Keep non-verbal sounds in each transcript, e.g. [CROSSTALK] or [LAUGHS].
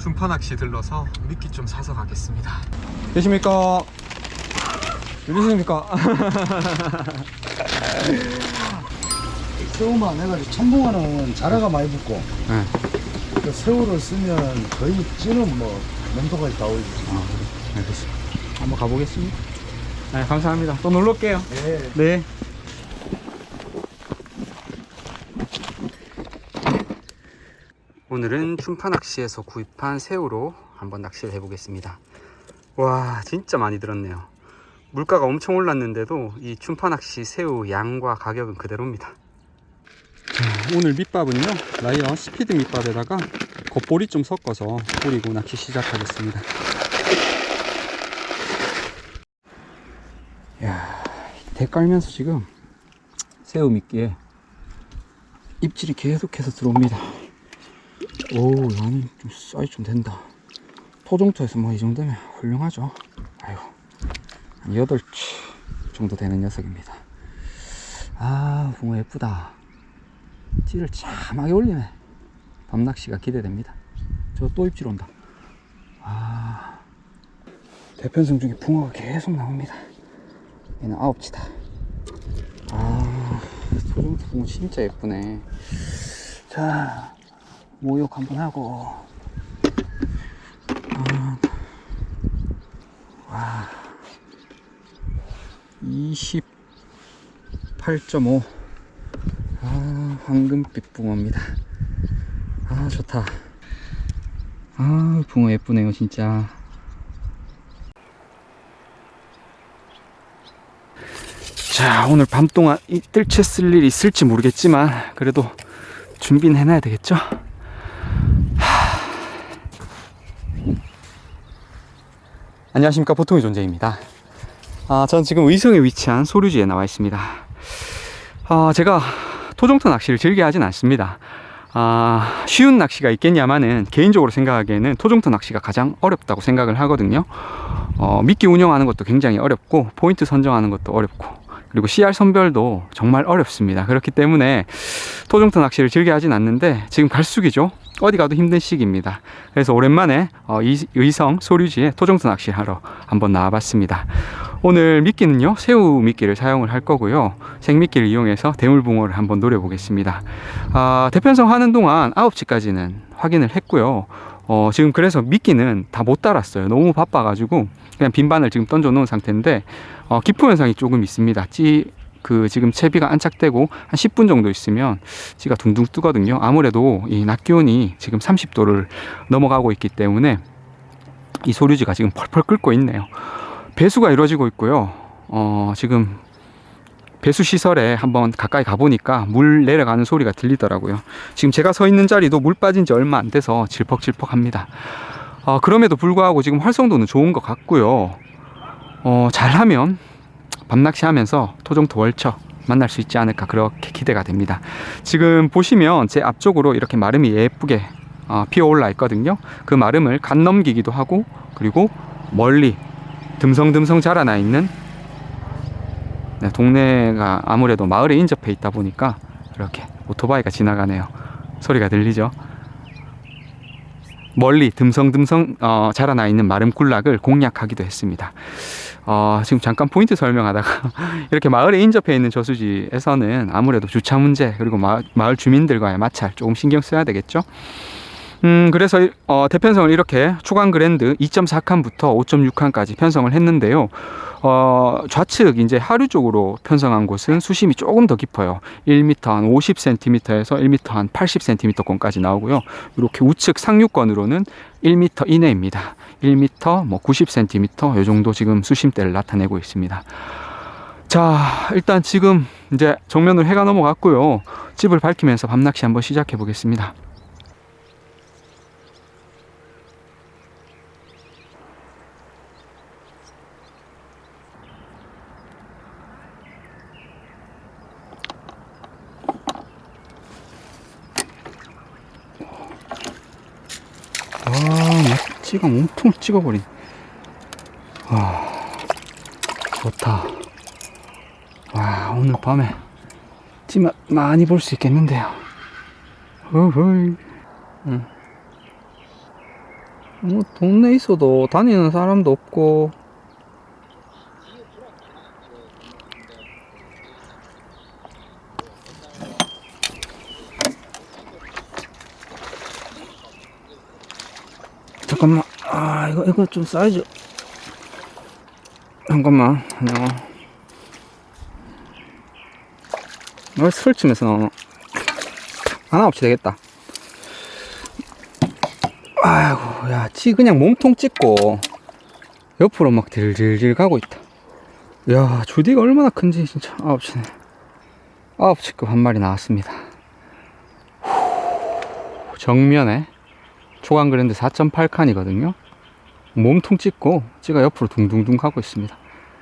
중파 낚시 들러서 미끼 좀 사서 가겠습니다. 계십니까? 들리십니까? 새우만 해가지고 천봉화는 자라가 많이 붙고 네. 그 새우를 쓰면 거의 찌는 뭐 농도까지 다 올리지. 알겠습니다. 한번 가보겠습니다. 네, 감사합니다. 또 놀러 올게요. 예. 네. 오늘은 춘파 낚시에서 구입한 새우로 한번 낚시를 해보겠습니다. 와, 진짜 많이 들었네요. 물가가 엄청 올랐는데도 이 춘파 낚시 새우 양과 가격은 그대로입니다. 자, 오늘 밑밥은요, 라이언 스피드 밑밥에다가 겉보리 좀 섞어서 뿌리고 낚시 시작하겠습니다. 야, 대 깔면서 지금 새우 미끼에 입질이 계속해서 들어옵니다. 오, 나는 좀 사이즈 좀 된다. 토종토에서 뭐 이 정도면 훌륭하죠. 아유, 한 8치 정도 되는 녀석입니다. 아, 붕어 예쁘다. 찌를 참하게 올리네. 밤낚시가 기대됩니다. 저 또 입질 온다. 아, 대편성 중에 붕어가 계속 나옵니다. 얘는 아홉치다. 아, 토종토 붕어 진짜 예쁘네. 자, 모욕 한번 하고. 아, 와, 28.5. 아, 황금빛 붕어입니다. 아, 좋다. 아, 붕어 예쁘네요, 진짜. 자, 오늘 밤 동안 이 뜰채 쓸 일이 있을지 모르겠지만, 그래도 준비는 해놔야 되겠죠? 안녕하십니까. 보통의 존재입니다. 아, 전 지금 의성에 위치한 소류지에 나와 있습니다. 아, 제가 토종토 낚시를 즐겨 하진 않습니다. 아, 쉬운 낚시가 있겠냐마는 개인적으로 생각하기에는 토종토 낚시가 가장 어렵다고 생각을 하거든요. 어, 미끼 운영하는 것도 굉장히 어렵고, 포인트 선정하는 것도 어렵고, 그리고 CR 선별도 정말 어렵습니다. 그렇기 때문에 토종토 낚시를 즐겨 하진 않는데 지금 갈수기죠. 어디 가도 힘든 시기입니다. 그래서 오랜만에 어, 이- 의성 소류지에 토종토 낚시 하러 한번 나와봤습니다. 오늘 미끼는요 새우 미끼를 사용을 할 거고요 생미끼를 이용해서 대물붕어를 한번 노려보겠습니다. 아, 대편성 하는 동안 9시까지는 확인을 했고요. 어, 지금 그래서 미끼는 다 못 달았어요. 너무 바빠가지고 그냥 빈바늘 지금 던져 놓은 상태인데 어, 기포 현상이 조금 있습니다. 찌, 그 지금 채비가 안착되고 한 10분 정도 있으면 찌가 둥둥 뜨거든요. 아무래도 이 낮 기온이 지금 30도를 넘어가고 있기 때문에 이 소류지가 지금 펄펄 끓고 있네요. 배수가 이루어지고 있고요. 어, 지금 배수 시설에 한번 가까이 가보니까 물 내려가는 소리가 들리더라고요. 지금 제가 서 있는 자리도 물 빠진 지 얼마 안 돼서 질퍽질퍽합니다. 어, 그럼에도 불구하고 지금 활성도는 좋은 것 같고요. 어, 잘하면 밤낚시 하면서 토종토 월처 만날 수 있지 않을까 그렇게 기대가 됩니다. 지금 보시면 제 앞쪽으로 이렇게 마름이 예쁘게 어, 피어 올라 있거든요. 그 마름을 간 넘기기도 하고 그리고 멀리 듬성듬성 자라나 있는 네, 동네가 아무래도 마을에 인접해 있다 보니까 이렇게 오토바이가 지나가네요. 소리가 들리죠? 멀리 듬성듬성 어, 자라나 있는 마름 군락을 공략하기도 했습니다. 어, 지금 잠깐 포인트 설명하다가 [LAUGHS] 이렇게 마을에 인접해 있는 저수지에서는 아무래도 주차 문제 그리고 마, 마을 주민들과의 마찰 조금 신경 써야 되겠죠. 음, 그래서 어, 대편성을 이렇게 초강 그랜드 2.4칸부터 5.6칸까지 편성을 했는데요. 어, 좌측 이제 하류 쪽으로 편성한 곳은 수심이 조금 더 깊어요. 1m 한 50cm에서 1m 한 80cm권까지 나오고요. 이렇게 우측 상류권으로는 1m 이내입니다. 1m 뭐 90cm 이 정도 지금 수심대를 나타내고 있습니다. 자, 일단 지금 이제 정면으로 해가 넘어갔고요. 집을 밝히면서 밤낚시 한번 시작해 보겠습니다. 아, 막 찌가 몸통 찍어버린. 와, 좋다. 와, 오늘 밤에 찌 마, 많이 볼 수 있겠는데요. 어허이. 응. 뭐 동네 있어도 다니는 사람도 없고 잠깐만 아 이거 이거 좀 사이즈. 잠깐만 어. 이거 설치면서 하나 없이 되겠다. 아이고 야치 그냥 몸통 찍고 옆으로 막 들들들 가고 있다. 야 주디가 얼마나 큰지 진짜 아홉치네. 아홉치급 한 마리 나왔습니다. 후, 정면에 초강 그랜드 4.8칸이거든요 몸통 찍고 찌가 옆으로 둥둥둥 가고 있습니다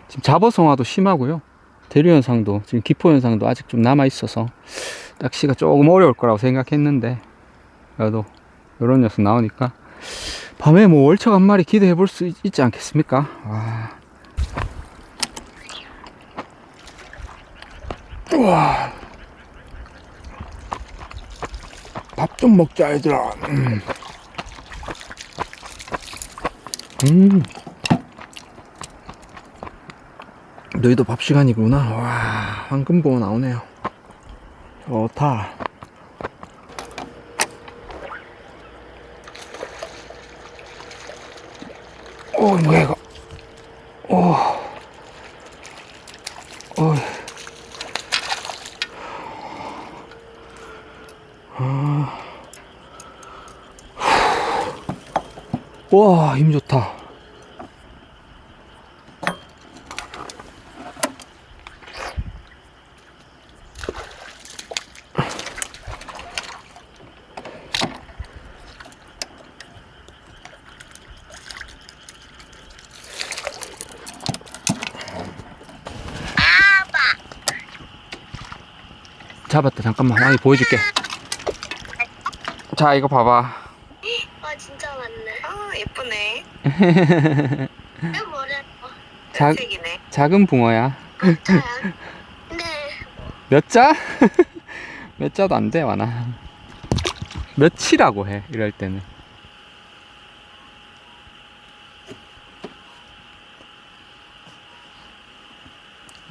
지금 잡어성화도 심하고요 대류 현상도 지금 기포 현상도 아직 좀 남아 있어서 낚시가 조금 어려울 거라고 생각했는데 그래도 이런 녀석 나오니까 밤에 뭐 월척 한 마리 기대해 볼 수 있지 않겠습니까? 와. 우와. 밥 좀 먹자 얘들아. 음. 음. 너희도 밥 시간이구나. 와, 황금보호 나오네요. 좋다. 오, 뭐야, 이거. 오. 오. 아. 와, 힘 좋다. 잡았다. 잠깐만. 나 이거 보여줄게. 자, 이거 봐봐. 아 진짜 많네. 아 예쁘네. 내 머리 자, 색이네. 작은 붕어야. 자야. 네. [LAUGHS] 몇 자? [LAUGHS] 몇 자도 안 돼, 와나. 몇치라고 해, 이럴 때는.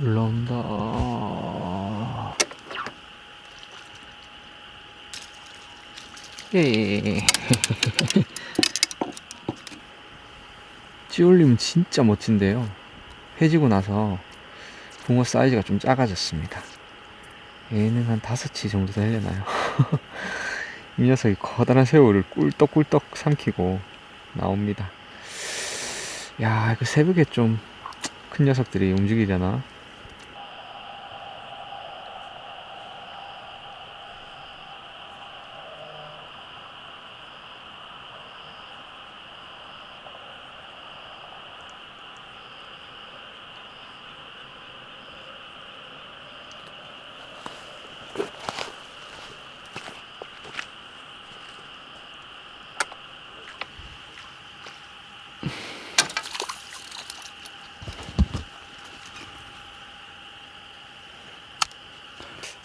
올라온다. 예. [LAUGHS] 찌올림 진짜 멋진데요. 해지고 나서 붕어 사이즈가 좀 작아졌습니다. 얘는 한 다섯 치 정도 되려나요? [LAUGHS] 이 녀석이 커다란 새우를 꿀떡꿀떡 삼키고 나옵니다. 야, 그 새벽에 좀 큰 녀석들이 움직이려나?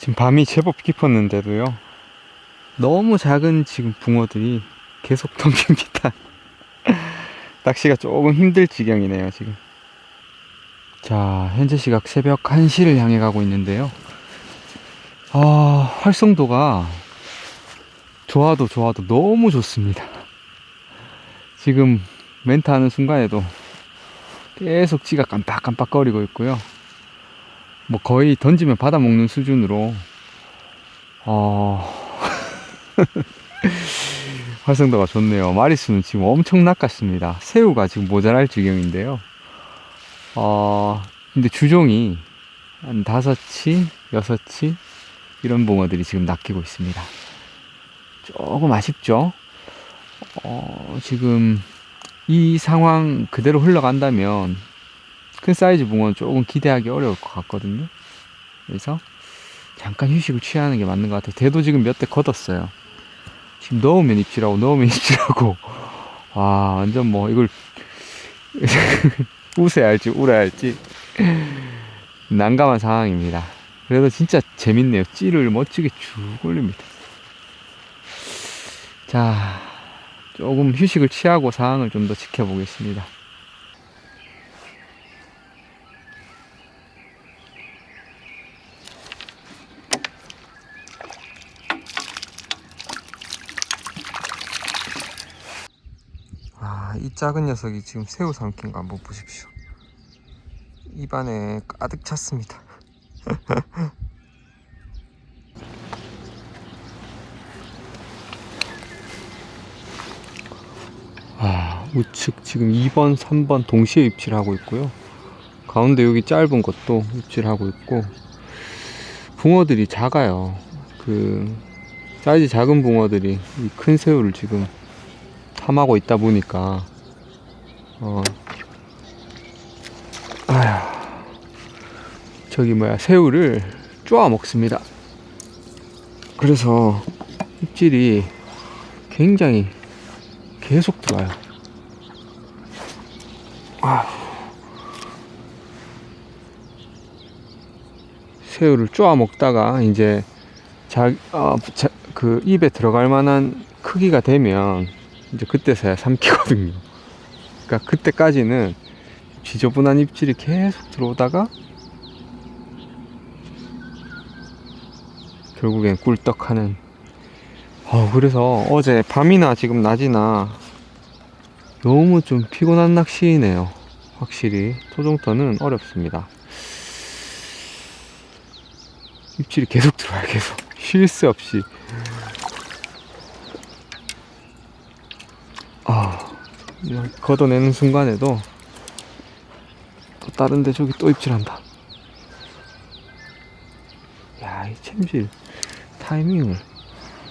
지금 밤이 제법 깊었는데도요. 너무 작은 지금 붕어들이 계속 [LAUGHS] 덤빕니다. 낚시가 조금 힘들 지경이네요, 지금. 자, 현재 시각 새벽 1시를 향해 가고 있는데요. 아, 활성도가 좋아도 좋아도 너무 좋습니다. 지금 멘트 하는 순간에도 계속 찌가 깜빡깜빡거리고 있고요. 뭐 거의 던지면 받아먹는 수준으로 어... [LAUGHS] 활성도가 좋네요. 마리수는 지금 엄청 낚았습니다. 새우가 지금 모자랄 지경인데요. 어... 근데 주종이 한 다섯치, 여섯치 이런 붕어들이 지금 낚이고 있습니다. 조금 아쉽죠? 어, 지금 이 상황 그대로 흘러간다면 큰 사이즈 붕어는 조금 기대하기 어려울 것 같거든요. 그래서 잠깐 휴식을 취하는 게 맞는 것 같아요. 대도 지금 몇 대 걷었어요. 지금 넣으면 입질하고 넣으면 입질하고 [LAUGHS] 와 완전 뭐 이걸 [LAUGHS] 웃어야 할지 울어야 할지 [LAUGHS] 난감한 상황입니다. 그래도 진짜 재밌네요. 찌를 멋지게 쭉 올립니다. 자 조금 휴식을 취하고 상황을 좀 더 지켜보겠습니다. 아, 이 작은 녀석이 지금 새우 삼킨 거 한번 보십시오. 입안에 가득 찼습니다. [LAUGHS] 아, 우측 지금 2번, 3번 동시에 입질하고 있고요. 가운데 여기 짧은 것도 입질하고 있고, 붕어들이 작아요. 그, 사이즈 작은 붕어들이 이 큰 새우를 지금 탐하고 있다 보니까, 어, 아휴, 저기 뭐야, 새우를 쪼아 먹습니다. 그래서 입질이 굉장히 계속 들어와요. 아. 새우를 쪼아 먹다가 이제 자, 어, 자, 그 입에 들어갈 만한 크기가 되면 이제 그때서야 삼키거든요. 그러니까 그때까지는 지저분한 입질이 계속 들어오다가 결국엔 꿀떡하는 어, 그래서 어제 밤이나 지금 낮이나 너무 좀 피곤한 낚시네요. 확실히 토종터는 어렵습니다. 입질이 계속 들어와요. 계속 쉴 새 없이. 아, 그냥 걷어내는 순간에도 또 다른데 저기 또 입질한다. 야, 이 챔질 타이밍을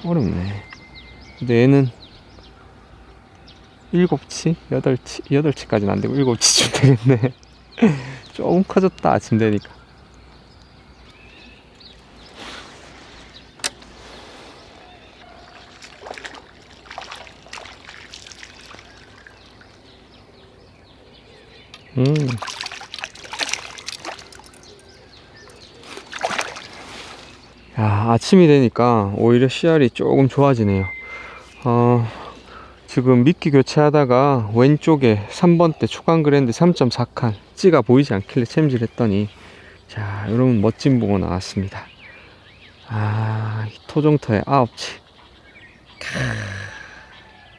어렵네. 근데 얘는 7치? 8치? 8치까지는 안 되고 7치쯤 되겠네. [LAUGHS] 조금 커졌다, 아침 되니까. 음. 야, 아침이 되니까 오히려 씨알이 조금 좋아지네요. 어, 지금 미끼 교체하다가 왼쪽에 3번대 초강 그랜드 3.4칸 찌가 보이지 않길래 챔질 했더니 자, 여러분 멋진 붕어 나왔습니다. 아, 이 토종터의 아홉치. 크,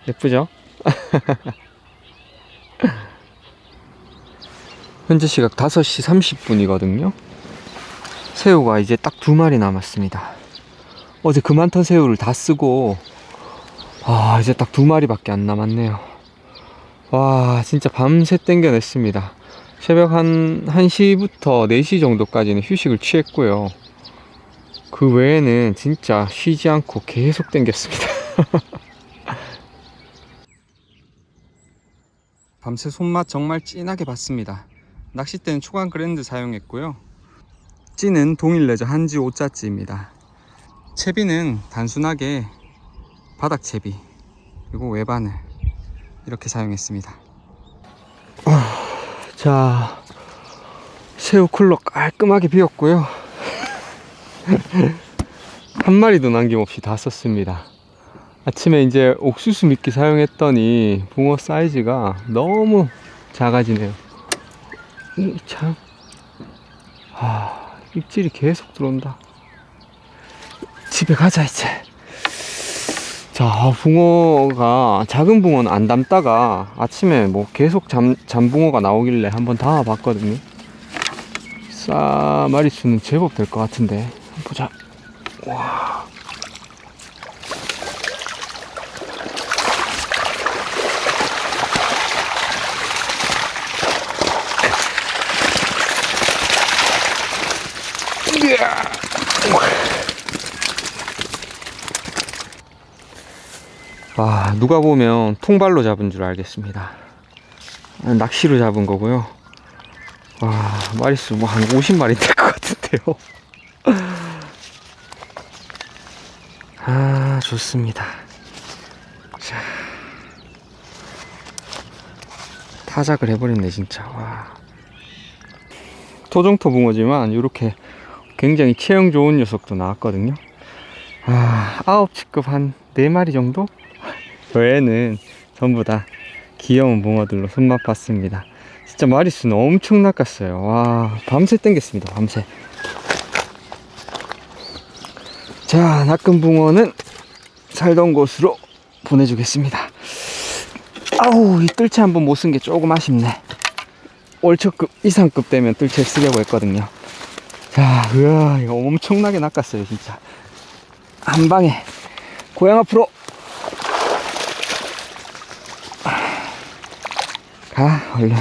예쁘죠? [LAUGHS] 현재 시각 5시 30분이거든요. 새우가 이제 딱 두 마리 남았습니다. 어제 그 많던 새우를 다 쓰고, 아, 이제 딱 두 마리밖에 안 남았네요. 와, 진짜 밤새 땡겨냈습니다. 새벽 한 1시부터 4시 정도까지는 휴식을 취했고요. 그 외에는 진짜 쉬지 않고 계속 땡겼습니다. [LAUGHS] 밤새 손맛 정말 진하게 봤습니다. 낚싯대는 초강 그랜드 사용했고요. 찌는 동일 레저 한지 5자찌입니다. 채비는 단순하게 바닥 채비 그리고 외바늘 이렇게 사용했습니다. 자 새우 쿨러 깔끔하게 비웠고요. [LAUGHS] 한 마리도 남김없이 다 썼습니다. 아침에 이제 옥수수 미끼 사용했더니 붕어 사이즈가 너무 작아지네요. 이 참. 아, 입질이 계속 들어온다. 집에 가자, 이제. 자, 붕어가, 작은 붕어는 안 담다가 아침에 뭐 계속 잠, 잠붕어가 나오길래 한번 담아봤거든요. 싸, 마리수는 제법 될 것 같은데. 한번 보자. 와. 아, 누가 보면 통발로 잡은 줄 알겠습니다. 아, 낚시로 잡은 거고요. 와, 마리수 뭐 한 50마리 될 것 같은데요. [LAUGHS] 아, 좋습니다. 자. 타작을 해버렸네, 진짜. 와. 토종토 붕어지만, 이렇게 굉장히 체형 좋은 녀석도 나왔거든요. 아, 아홉 치급 한네 마리 정도? [LAUGHS] 외에는 전부 다 귀여운 붕어들로 손맛 봤습니다. 진짜 마리수는 엄청 낚았어요. 와, 밤새 땡겼습니다. 밤새. 자, 낚은 붕어는 살던 곳으로 보내주겠습니다. 아우, 이 뜰채 한번 못 쓴 게 조금 아쉽네. 월초급 이상급 되면 뜰채 쓰려고 했거든요. 자, 으아, 이거 엄청나게 낚았어요, 진짜. 한 방에. 고향 앞으로. 가, 얼른.